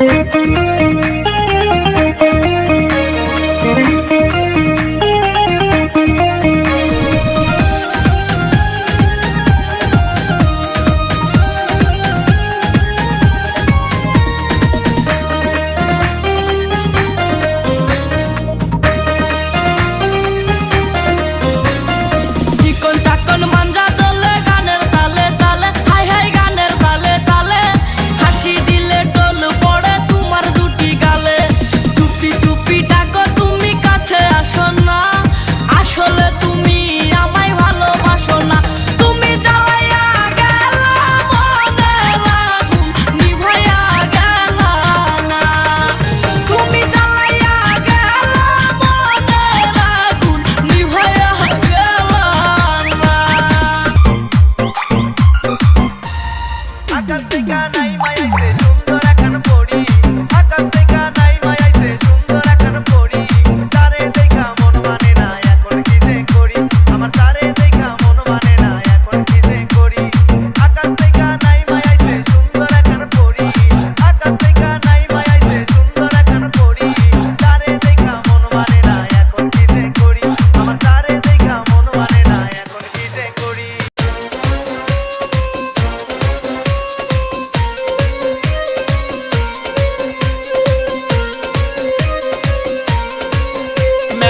嗯。my eyes say, Shundara.